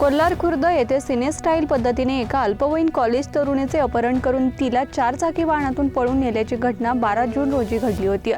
कोल्हार खुर्द येथे सिनेस्टाईल पद्धतीने एका अल्पवयीन कॉलेज तरुणीचे अपहरण करून तिला चारचाकी वाहनातून पळून नेल्याची घटना बारा जून रोजी घडली होती.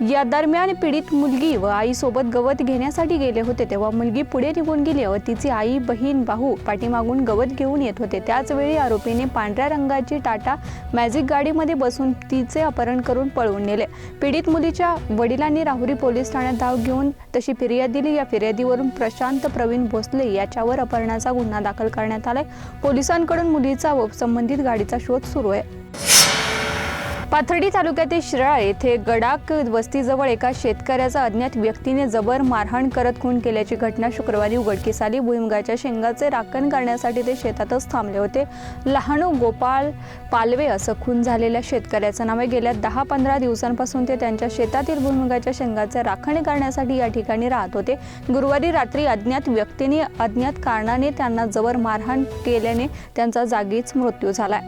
या दरम्यान पीडित मुलगी व आईसोबत गवत घेण्यासाठी गेले होते. तेव्हा मुलगी पुढे निघून गेली व तिची आई बहीण भाऊ पाठीमागून गवत घेऊन येत होते. त्याचवेळी आरोपीने पांढऱ्या रंगाची टाटा मॅजिक गाडीमध्ये बसून तिचे अपहरण करून पळवून नेले. पीडित मुलीच्या वडिलांनी राहुरी पोलीस ठाण्यात धाव घेऊन तशी फिर्याद दिली. या फिर्यादीवरून प्रशांत प्रवीण भोसले याच्यावर अपहरणाचा गुन्हा दाखल करण्यात आलाय. पोलिसांकडून मुलीचा व संबंधित गाडीचा शोध सुरू आहे. पाथर्डी तालुक्यातील शिराळ येथे गडाक वस्तीजवळ एका शेतकऱ्याचा अज्ञात व्यक्तीने जबर मारहाण करत खून केल्याची घटना शुक्रवारी उघडकीस आली. भुईमुगाच्या शेंगाचे राखण करण्यासाठी ते शेतातच थांबले होते. लहानू गोपाळ पालवे असं खून झालेल्या शेतकऱ्याचं नाव आहे. गेल्या दहा पंधरा दिवसांपासून ते त्यांच्या शेतातील भुईमुगाच्या शेंगाचे राखण करण्यासाठी या ठिकाणी राहत होते. गुरुवारी रात्री अज्ञात व्यक्तीने अज्ञात कारणाने त्यांना जबर मारहाण केल्याने त्यांचा जागीच मृत्यू झाला.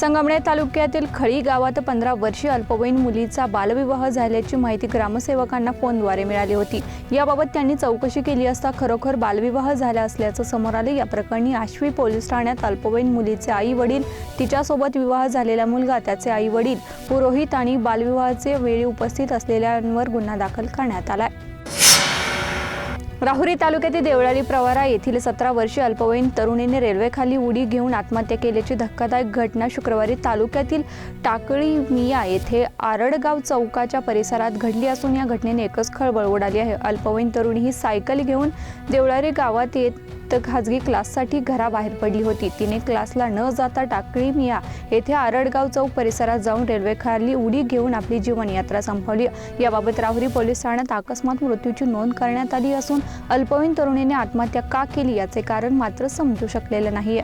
संगमनेर तालुक्यातील खळी गावात पंधरा वर्षीय अल्पवयीन मुलीचा बालविवाह झाल्याची माहिती ग्रामसेवकांना फोनद्वारे मिळाली होती. याबाबत त्यांनी चौकशी केली असता खरोखर बालविवाह झाला असल्याचं समोर आले. या प्रकरणी आश्वी पोलीस ठाण्यात अल्पवयीन मुलीचे आई वडील तिच्यासोबत विवाह झालेला मुलगा त्याचे आई वडील पुरोहित आणि बालविवाहाचे वेळी उपस्थित असलेल्यांवर गुन्हा दाखल करण्यात आलाय. राहुरी तालुक्यातील देवळाली प्रवारा येथील सतरा वर्षीय अल्पवयीन तरुणीने रेल्वेखाली उडी घेऊन आत्महत्या केल्याची धक्कादायक घटना शुक्रवारी तालुक्यातील टाकळी मिया येथे आरडगाव चौकाच्या परिसरात घडली असून या घटनेने एकच खळबळ उडाली आहे. अल्पवयीन तरुणी ही सायकल घेऊन देवळारी गावात येत खाजगी क्लाससाठी घराबाहेर पडली होती. तिने क्लासला न जाता टाकळी मिया येथे आरडगाव चौक परिसरात जाऊन रेल्वेखाली उडी घेऊन आपली जीवनयात्रा संपवली. याबाबत राहुरी पोलीस ठाण्यात अकस्मात मृत्यूची नोंद करण्यात आली असून अल्पवयीन तरुणीने आत्महत्या का केली याचे कारण मात्र समजू शकलेलं नाही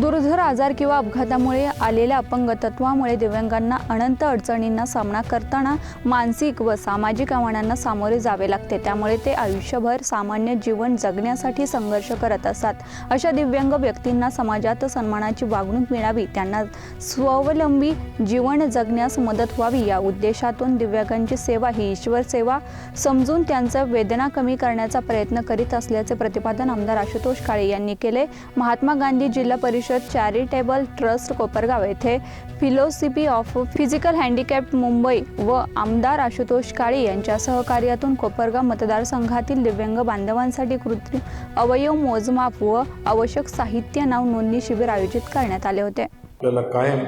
दुर्धर आजार किंवा अपघातामुळे आलेल्या अपंगतत्वामुळे दिव्यांगांना अनंत अडचणींना सामना करताना मानसिक व सामाजिक आव्हानांना सामोरे जावे लागते. त्यामुळे ते आयुष्यभर सामान्य जीवन जगण्यासाठी संघर्ष करत असतात. अशा दिव्यांग व्यक्तींना समाजात सन्मानाची वागणूक मिळावी त्यांना स्वावलंबी जीवन जगण्यास मदत व्हावी. या उद्देशातून दिव्यांगांची सेवा ही ईश्वर सेवा समजून त्यांचा वेदना कमी करण्याचा प्रयत्न करीत असल्याचे प्रतिपादन आमदार आशुतोष काळे यांनी केले. महात्मा गांधी जिल्हा परिषद चॅरिटेबल ट्रस्ट कोपरगाव येथे philosophy of physical handicap Mumbai व आमदार आशुतोष काळे यांच्या सहकार्यातून कोपरगाव मतदारसंघातील दिव्यांग बांधवांसाठी कृत्रिम अवयव मोजमाप व आवश्यक साहित्य नाव नोंदणी शिबिर आयोजित करण्यात आले होते. आपल्याला कायम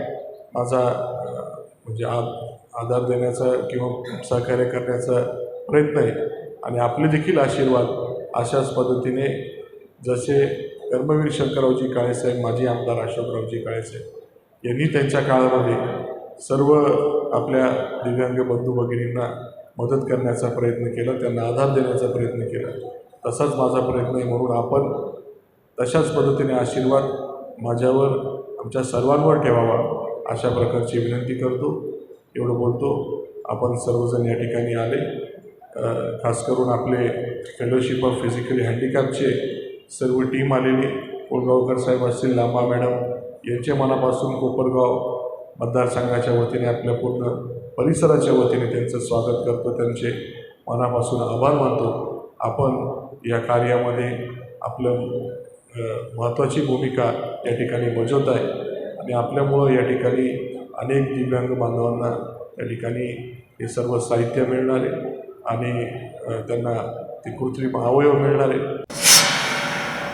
माझा म्हणजे आ आधार देण्याचा किंवा सहकार्य करण्याचा प्रयत्न आहे. आणि आपले देखील आशीर्वाद अशाच पद्धतीने जसे कर्मवीर शंकररावजी काळेसाहेब माजी आमदार अशोकरावजी काळेसाहेब यांनी त्यांच्या काळामध्ये सर्व आपल्या दिव्यांग बंधू भगिनींना मदत करण्याचा प्रयत्न केला त्यांना आधार देण्याचा प्रयत्न केला. तसाच माझा प्रयत्न आहे म्हणून आपण तशाच पद्धतीने आशीर्वाद माझ्यावर आमच्या सर्वांवर ठेवावा अशा प्रकारची विनंती करतो. एवढं बोलतो. आपण सर्वजण या ठिकाणी आले. खास करून आपले फेलोशिप ऑफ फिजिकली हँडिकॅपचे सर्व टीम आलेली कोळगावकर साहेब असतील लांबा मॅडम यांच्या मनापासून कोपरगाव मतदारसंघाच्या वतीने आपल्या पूर्ण परिसराच्या वतीने त्यांचं स्वागत करतो. त्यांचे मनापासून आभार मानतो. आपण या कार्यामध्ये आपलं महत्त्वाची भूमिका या ठिकाणी बजावत आहे. आणि आपल्यामुळं या ठिकाणी अनेक दिव्यांग बांधवांना या ठिकाणी हे सर्व साहित्य मिळणार आहे. आणि त्यांना ते कृत्रिम अवयव मिळणार आहे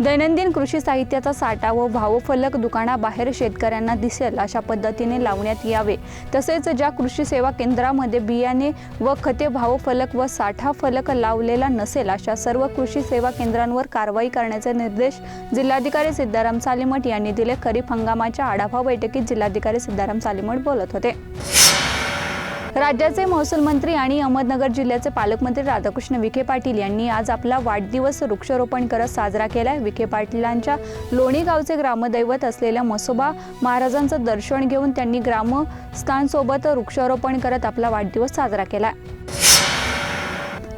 दैनंदिन कृषी साहित्याचा साठा व भावफलक दुकानाबाहेर शेतकऱ्यांना दिसेल अशा पद्धतीने लावण्यात यावे. तसेच ज्या कृषी सेवा केंद्रामध्ये बियाणे व खते भावफलक व साठा फलक लावलेला नसेल अशा सर्व कृषी सेवा केंद्रांवर कारवाई करण्याचे निर्देश जिल्हाधिकारी सिद्धाराम सालिमठ यांनी दिले. खरीप हंगामाच्या आढावा बैठकीत जिल्हाधिकारी सिद्धाराम सालिमठ बोलत होते. राज्याचे महसूल मंत्री आणि अहमदनगर जिल्ह्याचे पालकमंत्री राधाकृष्ण विखे पाटील यांनी आज आपला वाढदिवस वृक्षारोपण करत साजरा केलाय. विखे पाटलांच्या लोणी गावचे ग्रामदैवत असलेल्या मसोबा महाराजांचं दर्शन घेऊन त्यांनी ग्रामस्थांसोबत वृक्षारोपण करत आपला वाढदिवस साजरा केला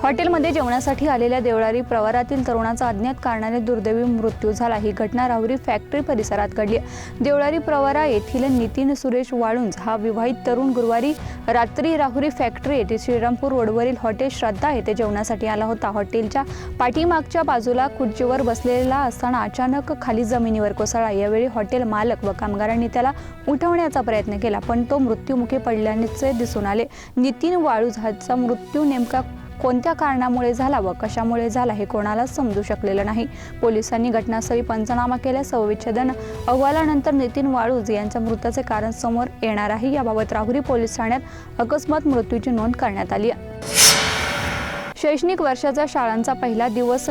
हॉटेलमध्ये जेवणासाठी आलेल्या देवळारी प्रवारातील तरुणाचा अज्ञात कारणाने दुर्दैवी मृत्यू झाला. ही घटना राहुरी फॅक्टरी परिसरात घडली देवळारी प्रवारा येथील नितीन सुरेश वाळुंज हा विवाहित तरुण गुरुवारी रात्री राहुरी फॅक्टरी येथे श्रीरामपूर रोडवरील हॉटेल श्रद्धा येथे जेवणासाठी आला होता. हॉटेलच्या पाठीमागच्या बाजूला खुर्चीवर बसलेला असताना अचानक खाली जमिनीवर कोसळला. यावेळी हॉटेल मालक व कामगारांनी त्याला उठवण्याचा प्रयत्न केला पण तो मृत्यूमुखी पडल्याचे दिसून आले. नितीन वाळुंज हाचा मृत्यू नेमका कोणत्या कारणामुळे झाला व कशामुळे झाला हे कोणालाच समजू शकलेलं नाही. पोलिसांनी घटनास्थळी पंचनामा केल्या सवविच्छेदन अहवालानंतर नितीन वाळूज यांच्या मृताचे कारण समोर येणार आहे. याबाबत राहुरी पोलीस ठाण्यात अकस्मात मृत्यूची नोंद करण्यात आली आहे. शैक्षणिक वर्षाचा शाळांचा पहिला दिवस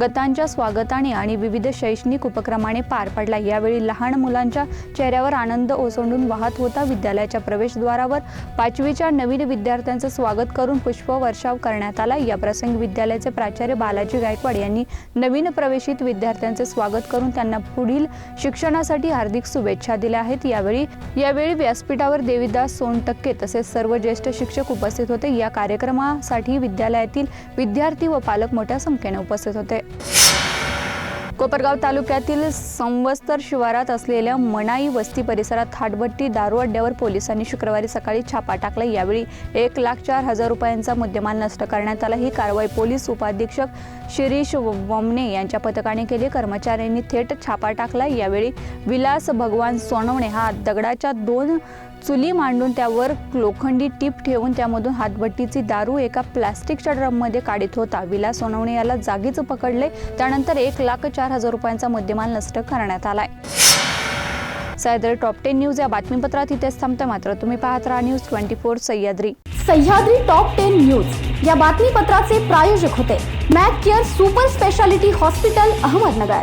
गतांच्या स्वागताने आणि विविध शैक्षणिक उपक्रमाने पार पडला. यावेळी लहान मुलांच्या चेहऱ्यावर आनंद ओसंडून वाहत होता विद्यालयाच्या प्रवेशद्वारावर. पाचवीच्या नवीन विद्यार्थ्यांचं स्वागत करून पुष्पवर्षाव करण्यात आला. याप्रसंगी विद्यालयाचे प्राचार्य बालाजी गायकवाड यांनी नवीन प्रवेशित विद्यार्थ्यांचे स्वागत करून त्यांना पुढील शिक्षणासाठी हार्दिक शुभेच्छा दिल्या आहेत. यावेळी यावेळी व्यासपीठावर देवीदास सोनटक्के तसेच सर्व ज्येष्ठ शिक्षक उपस्थित होते. या कार्यक्रमासाठी विद्यालयातील विद्यार्थी व पालक मोठ्या संख्येने उपस्थित होते. कोपरगाव तालुक्यातील संवस्तर शिवारात असलेल्या मनाई वस्ती परिसरात हाटभट्टी दारू अड्ड्यावर पोलिसांनी शुक्रवारी सकाळी छापा टाकला. यावेळी एक लाख चार हजार रुपयांचा मुद्देमाल नष्ट करण्यात आला. ही कारवाई पोलीस उपाधीक्षक शिरीष वमने यांच्या पथकाने केली. कर्मचाऱ्यांनी थेट छापा टाकला. यावेळी विलास भगवान सोनवणे हा दगडाच्या दोन चुली मांडून त्यावर लोखंडी टीप ठेवून त्यामधून हातभट्टीची दारू एका प्लॅस्टिकच्या ड्रममध्ये काढीत होता. विलास सोनवणे याला जागीच पकडले. त्यानंतर एक लाख चार हजार रुपयांचा मुद्देमाल नष्ट करण्यात आलाय. सह्याद्री टॉप टेन न्यूज या बातमीपत्रात इथेच थांबते मात्र. तुम्ही पाहत राहा news twenty four Sahyadri. Sahyadri top ten news. या बातमीपत्राचे प्रायोजक होते Mac care super speciality hospital Ahmednagar.